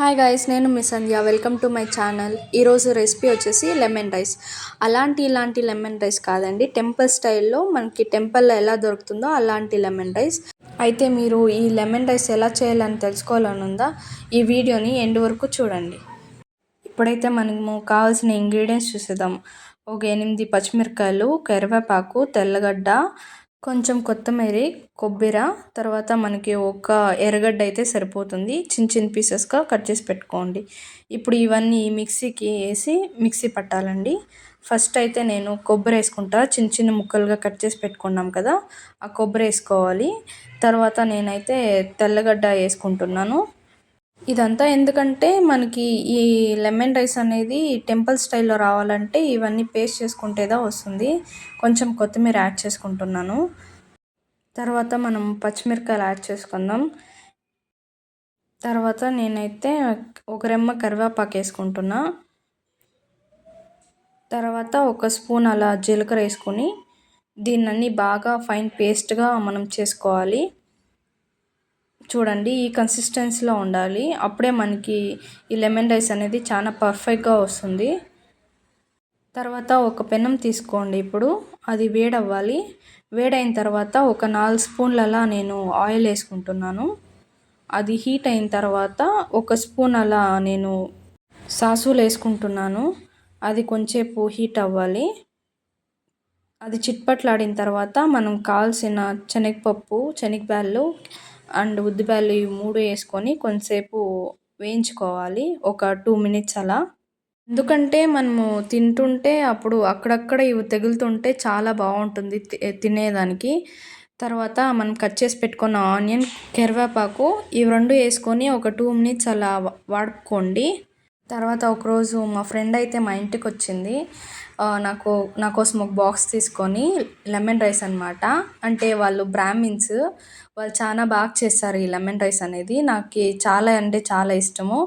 Hi guys నేను మీ Sandhya. Welcome to my channel ఈరోజు recipe వచ్చేసి లెమన్ రైస్ అలాంటి ఇలాంటి లెమన్ రైస్ కాదండి. టెంపుల్ స్టైల్లో మనకి టెంపుల్లో ఎలా దొరుకుతుందో అలాంటి లెమన్ రైస్ అయితే మీరు ఈ లెమన్ రైస్ ఎలా చేయాలని తెలుసుకోవాలని ఉందా? ఈ వీడియోని ఎండ్ వరకు చూడండి. ఇప్పుడైతే మనము కావాల్సిన ఇంగ్రీడియంట్స్ చూసేద్దాం. ఒక ఎనిమిది పచ్చిమిరకాయలు కరివేపాకు తెల్లగడ్డ కొంచెం కొత్తిమీర కొబ్బరి తర్వాత మనకి ఒక ఎర్రగడ్డ అయితే సరిపోతుంది. చిన్న చిన్న పీసెస్గా కట్ చేసి పెట్టుకోండి. ఇప్పుడు ఇవన్నీ మిక్సీకి వేసి మిక్సీ పట్టాలండి. ఫస్ట్ అయితే నేను కొబ్బరి వేసుకుంటా. చిన్న చిన్న ముక్కలుగా కట్ చేసి పెట్టుకున్నాం కదా ఆ కొబ్బరి వేసుకోవాలి. తర్వాత నేనైతే తెల్లగడ్డ వేసుకుంటున్నాను. ఇదంతా ఎందుకంటే మనకి ఈ లెమన్ రైస్ అనేది టెంపుల్ స్టైల్లో రావాలంటే ఇవన్నీ పేస్ట్ చేసుకుంటేదా వస్తుంది. కొంచెం కొత్తిమీర యాడ్ చేసుకుంటున్నాను. తర్వాత మనం పచ్చిమిరకాయలు యాడ్ చేసుకుందాం. తర్వాత నేనైతే ఒక రెమ్మ కరివేపాకు వేసుకుంటున్నా. తర్వాత ఒక స్పూన్ అలా జీలకర్ర వేసుకొని దీన్ని బాగా ఫైన్ పేస్ట్గా మనం చేసుకోవాలి. చూడండి ఈ కన్సిస్టెన్సీలో ఉండాలి. అప్పుడే మనకి ఈ లెమన్ రైస్ అనేది చాలా పర్ఫెక్ట్గా వస్తుంది. తర్వాత ఒక పెనం తీసుకోండి ఇప్పుడు. అది వేడవ్వాలి. వేడైన తర్వాత ఒక నాలుగు స్పూన్లలా నేను ఆయిల్ వేసుకుంటున్నాను. అది హీట్ అయిన తర్వాత ఒక స్పూన్ అలా నేను సాసులు వేసుకుంటున్నాను. అది కొంచెంసేపు హీట్ అవ్వాలి. అది చిట్పట్లాడిన తర్వాత మనం కావాల్సిన శనగపప్పు శనగబ్యాళ్ళు అండ్ ఉద్దిపాయలు ఇవి మూడు వేసుకొని కొంతసేపు వేయించుకోవాలి. ఒక టూ మినిట్స్ అలా. ఎందుకంటే మనము తింటుంటే అప్పుడు అక్కడక్కడ ఇవి తగులుతుంటే చాలా బాగుంటుంది తినేదానికి. తర్వాత మనం కట్ చేసి పెట్టుకున్న ఆనియన్ కరివేపాకు ఇవి రెండు వేసుకొని ఒక టూ మినిట్స్ అలా వాడుకోండి. తర్వాత ఒకరోజు మా ఫ్రెండ్ అయితే మా ఇంటికి వచ్చింది నాకు నా కోసం ఒక బాక్స్ తీసుకొని లెమన్ రైస్ అనమాట అంటే వాళ్ళు బ్రాహ్మిన్స్ వాళ్ళు చాలా బాగా చేస్తారు ఈ లెమన్ రైస్ అనేది. నాకు చాలా అంటే చాలా ఇష్టము.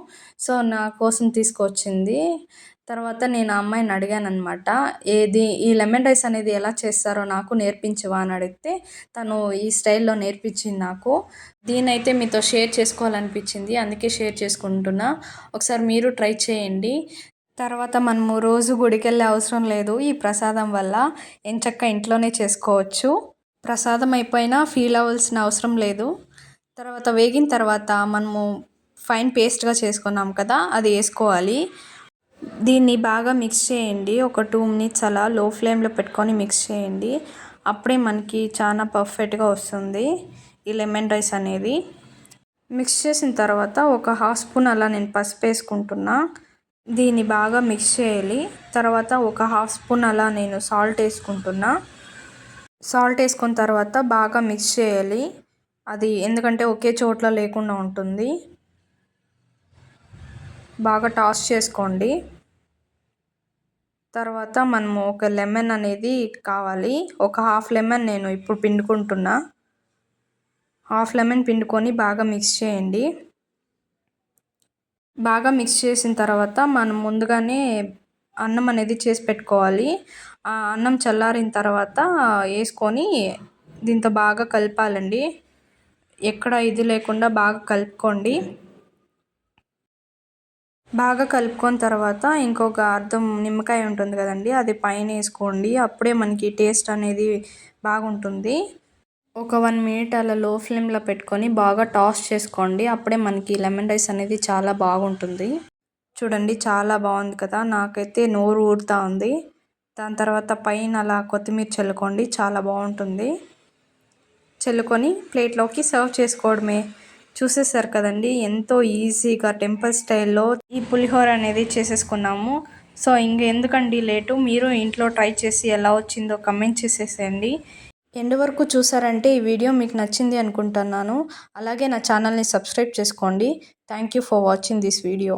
సో నా కోసం తీసుకొచ్చింది. తర్వాత నేను ఆ అమ్మాయిని అడిగాను అనమాట ఏది ఈ లెమన్ రైస్ అనేది ఎలా చేస్తారో నాకు నేర్పించవా? అని అడిగితే తను ఈ స్టైల్లో నేర్పించింది నాకు. దీనైతే మీతో షేర్ చేసుకోవాలనిపించింది అందుకే షేర్ చేసుకుంటున్నా. ఒకసారి మీరు ట్రై చేయండి. తర్వాత మనము రోజు గుడికి వెళ్ళే అవసరం లేదు ఈ ప్రసాదం వల్ల ఎంచక్క ఇంట్లోనే చేసుకోవచ్చు. ప్రసాదం అయిపోయినా ఫీల్ అవ్వాల్సిన అవసరం లేదు. తర్వాత వేగిన తర్వాత మనము ఫైన్ పేస్ట్గా చేసుకున్నాం కదా అది వేసుకోవాలి. దీన్ని బాగా మిక్స్ చేయండి. ఒక టూ మినిట్స్ అలా లో ఫ్లేమ్లో పెట్టుకొని మిక్స్ చేయండి. అప్పుడే మనకి చాలా పర్ఫెక్ట్గా వస్తుంది ఈ లెమన్ రైస్ అనేది. మిక్స్ చేసిన తర్వాత ఒక హాఫ్ స్పూన్ అలా నేను పసుపు వేసుకుంటున్నా. దీన్ని బాగా మిక్స్ చేయాలి. తర్వాత ఒక హాఫ్ స్పూన్ అలా నేను సాల్ట్ వేసుకుంటున్నా. సాల్ట్ వేసుకున్న తర్వాత బాగా మిక్స్ చేయాలి. అది ఎందుకంటే ఒకే చోట్ల లేకుండా ఉంటుంది. బాగా టాస్ చేసుకోండి. తర్వాత మనము ఒక లెమన్ అనేది కావాలి. ఒక హాఫ్ లెమన్ నేను ఇప్పుడు పిండుకుంటున్నా. హాఫ్ లెమన్ పిండుకొని బాగా మిక్స్ చేయండి. బాగా మిక్స్ చేసిన తర్వాత మనం ముందుగానే అన్నం అనేది చేసి పెట్టుకోవాలి. ఆ అన్నం చల్లారిన తర్వాత వేసుకొని దీంతో బాగా కలపాలండి. ఎక్కడ ఇది లేకుండా బాగా కలుపుకోండి. బాగా కలుపుకొని తర్వాత ఇంకొక అర్థం నిమ్మకాయ ఉంటుంది కదండి అది పైన వేసుకోండి. అప్పుడే మనకి టేస్ట్ అనేది బాగుంటుంది. ఒక వన్ మినిట్ అలా లో ఫ్లేమ్లో పెట్టుకొని బాగా టాస్ చేసుకోండి. అప్పుడే మనకి లెమన్ రైస్ అనేది చాలా బాగుంటుంది. చూడండి చాలా బాగుంది కదా. నాకైతే నోరు ఊరుతూ ఉంది. దాని తర్వాత పైన అలా కొత్తిమీర చల్లుకోండి. చాలా బాగుంటుంది. చల్లుకొని ప్లేట్లోకి సర్వ్ చేసుకోవడమే. చూసేసారు కదండి ఎంతో ఈజీగా టెంపుల్ స్టైల్లో ఈ పులిహోర అనేది చేసేసుకున్నాము. సో ఇంక ఎందుకండి లేటు? మీరు ఇంట్లో ట్రై చేసి ఎలా వచ్చిందో కమెంట్ చేసేసేయండి. ఎండ్ వరకు చూసారంటే ఈ వీడియో మీకు నచ్చింది అనుకుంటున్నాను. అలాగే నా ఛానల్ని సబ్స్క్రైబ్ చేసుకోండి. Thank you for watching this video.